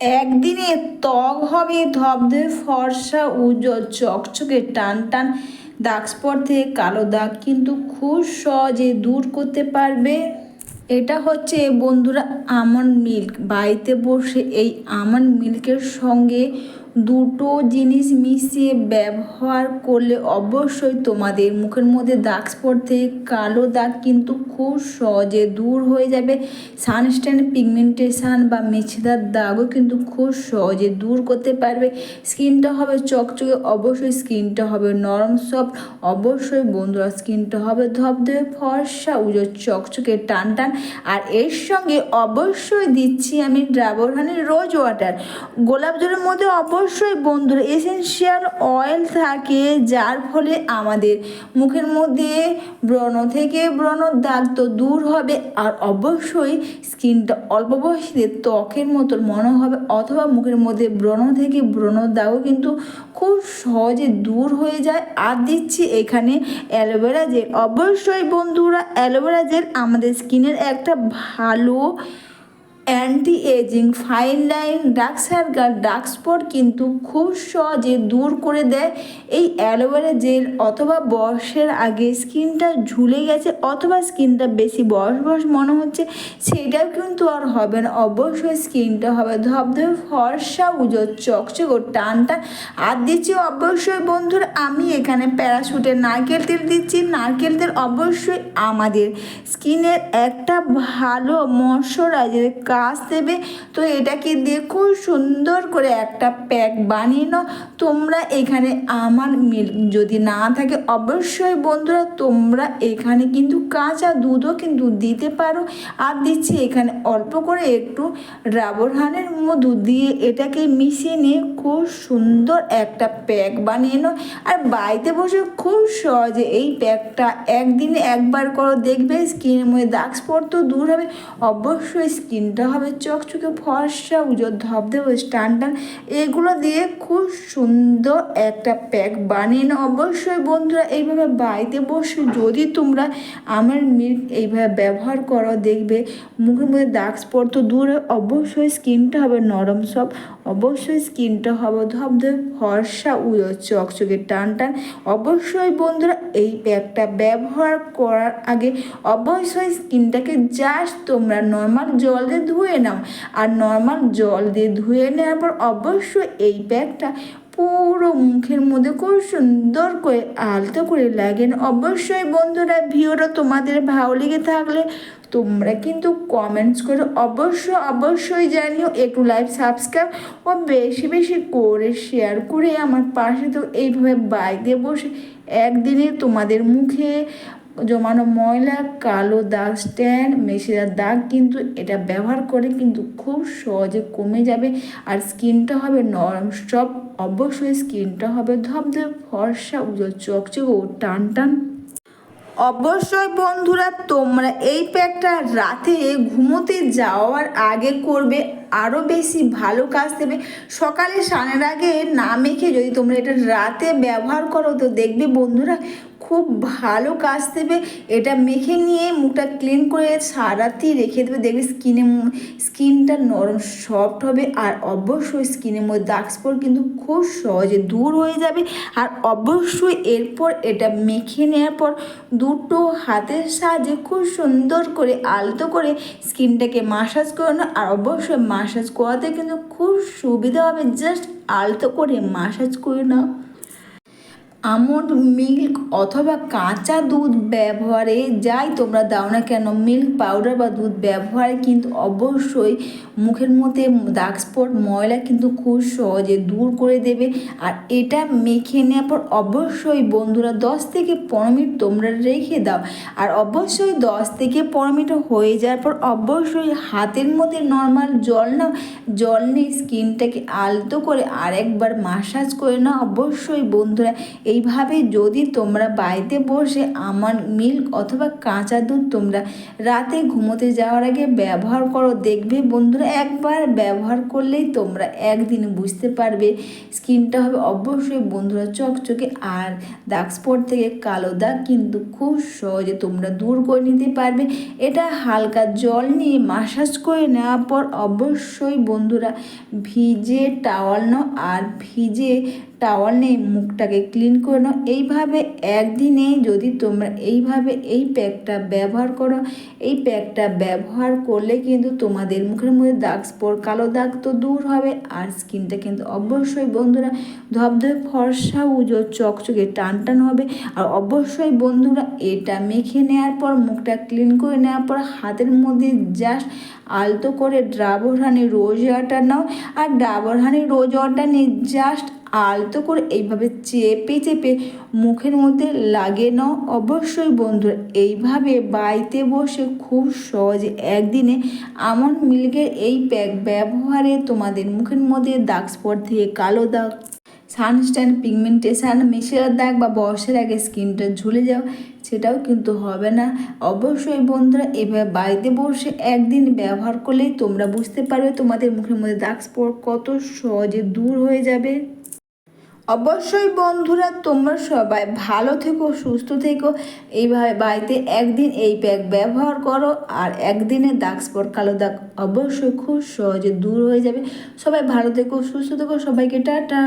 একদিনে ত্বক হবে ধবধে ফর্সা উজ্জ্বল চকচকে টান টান দাগ স্পট থেকে কালো দাগ। কিন্তু খুব সহজে দূর করতে পারবে। এটা হচ্ছে, বন্ধুরা, আমন্ড মিল্ক। বাড়িতে বসে এই আমন্ড মিল্কের সঙ্গে দুটো জিনিস মিশিয়ে ব্যবহার করলে অবশ্যই তোমাদের মুখের মধ্যে দাগ থেকে কালো দাগ কিন্তু খুব সহজে দূর হয়ে যাবে। সানস্ট্যান্ড পিগমেন্টেশন বা মেছেদার দাগও কিন্তু খুব সহজে দূর করতে পারবে। স্কিনটা হবে চকচকে, অবশ্যই স্কিনটা হবে নরম, সফট, অবশ্যই বন্ধুরা স্কিনটা হবে ধবধবে, ফর্সা, উজো, চকচকে টান টান আর এর সঙ্গে অবশ্যই দিচ্ছি আমি ড্রাবর হানির রোজ ওয়াটার গোলাপ জলের মধ্যে অবশ্যই বন্ধুরা এসেন্সিয়াল অয়েল থাকে, যার ফলে আমাদের মুখের মধ্যে ব্রণ থেকে ব্রণ দাগ তো দূর হবে। আর অবশ্যই স্কিনটা অল্প বয়সীতে ত্বকের মতো মনে হবে, অথবা মুখের মধ্যে ব্রণ থেকে ব্রণ দাগও কিন্তু খুব সহজে দূর হয়ে যায়। আর দিচ্ছি এখানে অ্যালোভেরা জেল। অবশ্যই বন্ধুরা, অ্যালোভেরা জেল আমাদের স্কিনের একটা ভালো anti ageing fine line dark circle dark spot কিন্তু খুব সহজে দূর করে দেয়। এই অ্যালোভেরা জেল অথবা বয়সের আগে স্কিনটা ঝুলে গেছে অথবা স্কিনটা বেশি বয়স বয়স মনে হচ্ছে, সেটাও কিন্তু আর হবে না। অবশ্যই স্কিনটা হবে ধবধবে, ফর্সা উজো চকচক ও টান টান আর দিচ্ছি অবশ্যই বন্ধুরা, আমি এখানে প্যারাশুটের নারকেল তেল দিচ্ছি। নারকেল তেল অবশ্যই আমাদের স্কিনের একটা ভালো ময়শ্চারাইজারের কাজ দেবে। তো এটাকে দিয়ে খুব সুন্দর করে একটা প্যাক বানিয়ে নাও। তোমরা এখানে আমার মিল্ক যদি না থাকে, অবশ্যই বন্ধুরা তোমরা এখানে কিন্তু কাঁচা দুধও কিন্তু দিতে পারো। আর দিচ্ছি এখানে অল্প করে একটু রাবর হানের মধু দিয়ে এটাকে মিশিয়ে নিয়ে খুব সুন্দর একটা প্যাক বানিয়ে নাও। আর বাড়িতে বসে খুব সহজে এই প্যাকটা একদিনে একবার করো। দেখবে স্কিনের মধ্যে দাগ স্পট তো দূর হবে। অবশ্যই স্কিনটা হবে, চকচকে ফর্সা উজোর ধবধবে টান টান। এগুলো দিয়ে খুব সুন্দর একটা প্যাক বানিয়ে নাও। অবশ্যই বন্ধুরা, এইভাবে বাড়িতে বসে যদি তোমরা আমার মিল্ক এইভাবে ব্যবহার করো, দেখবে মুখের মধ্যে দাগ স্পট তো দূর অবশ্যই স্কিনটা হবে নরম, সব অবশ্যই স্কিনটা হবে ধবধবে ফর্সা উজো চকচকে টান টান। অবশ্যই বন্ধুরা, এই প্যাকটা ব্যবহার করার আগে অবশ্যই স্কিনটাকে জাস্ট তোমরা নর্মাল জল দিয়ে ধুয়ে নাও। আর নর্মাল জল দিয়ে ধুয়ে নেওয়ার পর অবশ্যই এই প্যাকটা পুরো মুখের মধ্যে খুব সুন্দর করে আলতো করে লাগেন। অবশ্যই বন্ধুরা ভিডিওটা তোমাদের ভালো লেগে থাকলে তোমরা কিন্তু কমেন্টস করে অবশ্যই অবশ্যই জানিও। একটু লাইভ সাবস্ক্রাইব ও বেশি বেশি করে শেয়ার করে আমার পাশে তো এইভাবে বাইরে বসে একদিনে তোমাদের মুখে জমানো ময়লা, কালো দাগ স্ট্যান্ড, মেশিনের দাগ কিন্তু এটা ব্যবহার করে কিন্তু খুব সহজে কমে যাবে। আর স্কিনটা হবে নরম, সব অবশ্যই স্কিনটা হবে ধবধবে, ফর্সা, উজ্জ্বল, চকচক ও টান টান। অবশ্যই বন্ধুরা, তোমরা এই প্যাকটা রাতে ঘুমোতে যাওয়ার আগে করবে আরও বেশি ভালো কাজ দেবে। সকালে স্নানের আগে না মেখে যদি তোমরা এটা রাতে ব্যবহার করো, তো দেখবে বন্ধুরা খুব ভালো কাজ দেবে। এটা মেখে নিয়ে মুখটা ক্লিন করে সারাতেই রেখে দেবে। দেখবে স্কিনে স্কিনটা নরম সফট হবে। আর অবশ্যই স্কিনের মধ্যে দাগ স্পট কিন্তু খুব সহজে দূর হয়ে যাবে। আর অবশ্যই এরপর এটা মেখে নেওয়ার পর দুটো হাতের সাহায্যে খুব সুন্দর করে আলতো করে স্কিনটাকে মাসাজ করে নাও। আর অবশ্যই মাসাজ করাতে কিন্তু খুব সুবিধা হবে। জাস্ট আলতো করে মাসাজ করে নাও। আমন্ড মিল্ক অথবা কাঁচা দুধ ব্যবহারে যাই তোমরা দাও না কেন, মিল্ক পাউডার বা দুধ ব্যবহারে কিন্তু অবশ্যই মুখের মধ্যে দাগ স্পট ময়লা কিন্তু খুব সহজে দূর করে দেবে। আর এটা মেখে নেওয়ার পর অবশ্যই বন্ধুরা দশ থেকে পনেরো মিনিট তোমরা রেখে দাও। আর অবশ্যই দশ থেকে পনেরো মিনিট হয়ে যাওয়ার পর অবশ্যই হাতের মধ্যে নর্মাল জল নাও, জল নিয়ে স্কিনটাকে আলতো করে আরেকবার মাসাজ করে নাও। অবশ্যই বন্ধুরা এইভাবে যদি তোমরা বাড়িতে বসে আমার মিল্ক অথবা কাঁচা দুধ তোমরা রাতে ঘুমোতে যাওয়ার আগে ব্যবহার করো, দেখবে বন্ধুরা একবার ব্যবহার করলেই তোমরা একদিন বুঝতে পারবে স্কিনটা হবে অবশ্যই বন্ধুরা চকচকে আর দাগ স্পট থেকে কালো দাগ কিন্তু খুব সহজে তোমরা দূর করে নিতে পারবে। এটা হালকা জল নিয়ে মাসাজ করে নেওয়ার পর অবশ্যই বন্ধুরা ভিজে টাওয়াল নাও আর ভিজে টাওয়াল নিয়ে মুখটাকে ক্লিন করে নাও। এইভাবে একদিনে যদি তোমরা এইভাবে এই প্যাকটা ব্যবহার করো, এই প্যাকটা ব্যবহার করলে কিন্তু তোমাদের মুখের মধ্যে দাগ স্পট কালো দাগ তো দূর হবে আর স্কিনটা কিন্তু অবশ্যই বন্ধুরা ধবধবে ফর্সা উজো চকচকে টান টান হবে। আর অবশ্যই বন্ধুরা এটা মেখে নেওয়ার পর, মুখটা ক্লিন করে নেওয়ার পর, হাতের মধ্যে জাস্ট আলতো করে ডাবর হানি রোজ ওয়াটার নাও। আর ডাবর হানি রোজ ওয়াটার নিয়ে জাস্ট আলতো করে এইভাবে চেপে চেপে মুখের মধ্যে লাগে নাও। অবশ্যই বন্ধুরা, এইভাবে বাড়িতে বসে খুব সহজে একদিনে আমন মিল্কের এই প্যাক ব্যবহারে তোমাদের মুখের মধ্যে দাগ স্পট থেকে কালো দাগ সানস্ট্যান্ড, পিগমেন্টেশান মেশের দাগ বা বয়সের আগে স্কিনটা ঝুলে যাও, সেটাও কিন্তু হবে না। অবশ্যই বন্ধুরা এভাবে বাড়িতে বসে একদিন ব্যবহার করলেই তোমরা বুঝতে পারবে তোমাদের মুখের মধ্যে দাগ স্পট কত সহজে দূর হয়ে যাবে। অবশ্যই বন্ধুরা, তোমরা সবাই ভালো থেকো, সুস্থ থেকো। এইভাবে বাড়িতে একদিন এই প্যাক ব্যবহার করো আর একদিনে দাগ স্পট কালো দাগ অবশ্যই খুব সহজে দূর হয়ে যাবে। সবাই ভালো থেকো, সুস্থ থেকো, সবাইকে টাটা।